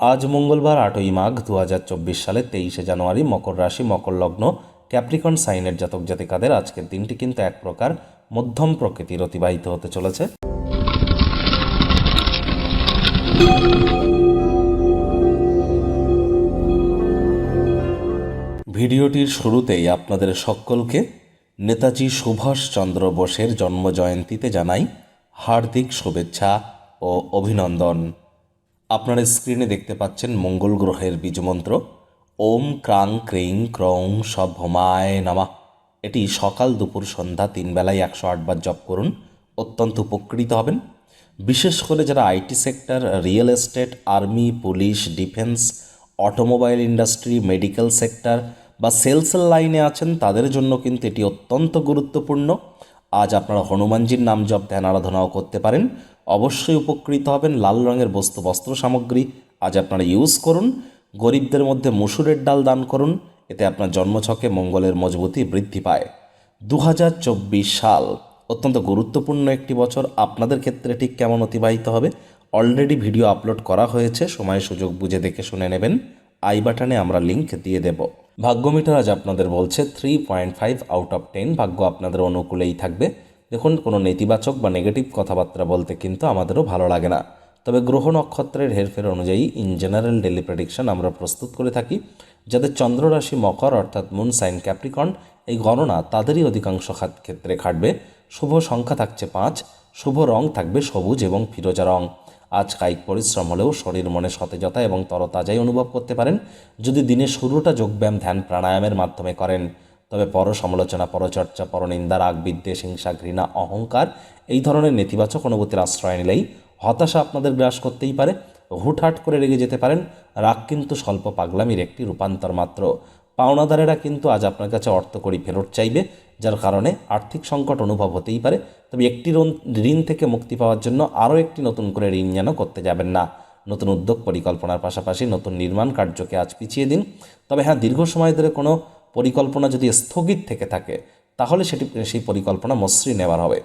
আজ মঙ্গলবার, আটই মাঘ দু হাজার চব্বিশ সালের তেইশে জানুয়ারি, মকর রাশি, মকর লগ্ন, ক্যাপ্রিকন সাইনের জাতক জাতিকাদের আজকের দিনটি কিন্তু এক প্রকার মধ্যম প্রকৃতির অতিবাহিত হতে চলেছে। ভিডিওটির শুরুতেই আপনাদের সকলকে নেতাজি সুভাষচন্দ্র বোসের জন্মজয়ন্তীতে জানাই হার্দিক শুভেচ্ছা ও অভিনন্দন। আপনারা স্ক্রিনে দেখতে পাচ্ছেন মঙ্গল গ্রহের বীজমন্ত্র। ওম ক্রাং ক্রিং ক্রং সব হোমায় নামা। এটি সকাল দুপুর সন্ধ্যা তিন বেলায় একশো আটবার জপ করুন, অত্যন্ত উপকৃত হবেন। বিশেষ করে যারা IT sector, real estate, army, police, defence, automobile industry, medical sector বা সেলসের লাইনে আছেন, তাদের জন্য কিন্তু এটি অত্যন্ত গুরুত্বপূর্ণ। আজ আপনারা হনুমানজির নাম জপ, ধ্যান, আরাধনাও করতে পারেন। অবশ্যই উপকৃত হবেন লাল রঙের বস্তু বস্ত্র সামগ্রী। আজ আপনারা ইউজ করুন, গরিবদের মধ্যে মসুরের ডাল দান করুন, এতে আপনার জন্মছকে মঙ্গলের মজবুতি বৃদ্ধি পায়। দু হাজার চব্বিশ সাল, অত্যন্ত গুরুত্বপূর্ণ একটি বছর। আপনাদের ক্ষেত্রে ঠিক কেমন অতিবাহিত হবে? অলরেডি ভিডিও আপলোড করা হয়েছে সময় সুযোগ বুঝে দেখে শুনে নেবেন। আই বাটনে আমরা লিংক দিয়ে দেব। ভাগ্যমিটার আজ আপনাদের বলছে three point five out of ten ভাগ্য আপনাদের অনুকূলেই থাকবে। দেখুন, কোনো নেতিবাচক বা নেগেটিভ কথাবার্তা বলতে কিন্তু আমাদেরও ভালো লাগে না। তবে গ্রহ নক্ষত্রের হেরফের অনুযায়ী ইন জেনারেল ডেলি প্রেডিকশন আমরা প্রস্তুত করে থাকি, যাদের চন্দ্ররাশি মকর অর্থাৎ মুন সাইন ক্যাপ্রিকন এই গণনা তাদেরই অধিকাংশ ক্ষেত্রে খাটবে। শুভ সংখ্যা থাকছে পাঁচ, শুভ রং থাকবে সবুজ এবং ফিরোজা রং। আজ কায়িক পরিশ্রম হলেও শরীর মনে সতেজতা এবং তরতাজাই অনুভব করতে পারেন। যদি দিনের শুরুটা যোগব্যায়াম ধ্যান প্রাণায়ামের মাধ্যমে করেন তবে পর সমালোচনা পরচর্চা পরনিন্দা রাগ, বিদ্বেষ, হিংসা, ঘৃণা, অহংকার এই ধরনের নেতিবাচক অনুভূতির আশ্রয় নিলেই হতাশা আপনাদের গ্রাস করতেই পারে। হুটহাট করে রেগে যেতে পারেন। রাগ কিন্তু স্বল্প পাগলামির একটি রূপান্তর মাত্র। পাওনাদারেরা কিন্তু আজ আপনার কাছে অর্থ করি ফেরত চাইবে, যার কারণে আর্থিক সংকট অনুভব হতেই পারে। তবে একটি ঋণ থেকে মুক্তি পাওয়ার জন্য আরও একটি নতুন করে ঋণ যেন করতে যাবেন না। নতুন উদ্যোগ পরিকল্পনার পাশাপাশি নতুন নির্মাণ কার্যকে আজ পিছিয়ে দিন। তবে হ্যাঁ দীর্ঘ সময় ধরে কোনো পরিকল্পনা যদি স্থগিত থেকে থাকে, তাহলে সেটি, সেই পরিকল্পনা মসৃণ নেওয়ার হবে।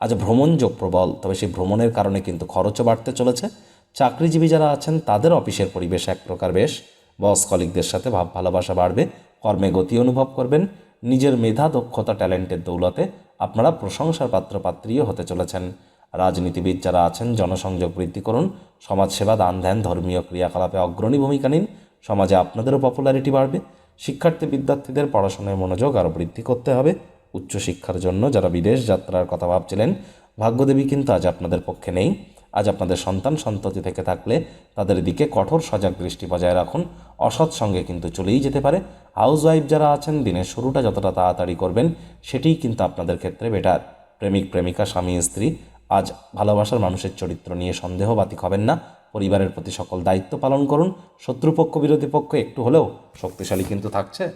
আজ ভ্রমণ যোগ প্রবল, তবে সেই ভ্রমণের কারণে কিন্তু খরচও বাড়তে চলেছে। চাকরিজীবী যারা আছেন, তাদের অফিসের পরিবেশ এক প্রকার বেশ। বস কলিকদের সাথে ভাব, ভালোবাসা বাড়বে, কর্মে গতি অনুভব করবেন। নিজের মেধা, দক্ষতা, ট্যালেন্টের দৌলতে আপনারা প্রশংসার পাত্র, পাত্রীও হতে চলেছেন। রাজনীতিবিদ যারা আছেন, জনসংযোগ বৃদ্ধি করুন। সমাজসেবা, দান ধ্যান, ধর্মীয় ক্রিয়াকলাপে অগ্রণী ভূমিকা নিন। সমাজে আপনাদেরও পপুলারিটি বাড়বে। শিক্ষার্থী বিদ্যার্থীদের পড়াশোনায় মনোযোগ আরও বৃদ্ধি করতে হবে। উচ্চশিক্ষার জন্য যারা বিদেশ যাত্রার কথা ভাবছিলেন, ভাগ্যদেবী কিন্তু আজ আপনাদের পক্ষে নেই। আজ আপনাদের সন্তান সন্ততি থেকে থাকলে তাদের দিকে কঠোর সজাগ দৃষ্টি বজায় রাখুন। অসৎ সঙ্গে কিন্তু চলেই যেতে পারে। হাউস ওয়াইফ যারা আছেন, দিনের শুরুটা যতটা তাড়াতাড়ি করবেন, সেটিই কিন্তু আপনাদের ক্ষেত্রে বেটার। প্রেমিক, প্রেমিকা, স্বামী, স্ত্রী, আজ ভালোবাসার মানুষের চরিত্র নিয়ে সন্দেহবাতিক হবেন না। পরিবারের প্রতি সকল দায়িত্ব পালন করুন। শত্রুপক্ষ বিরোধী পক্ষ একটু হলেও শক্তিশালী কিন্তু থাকছে।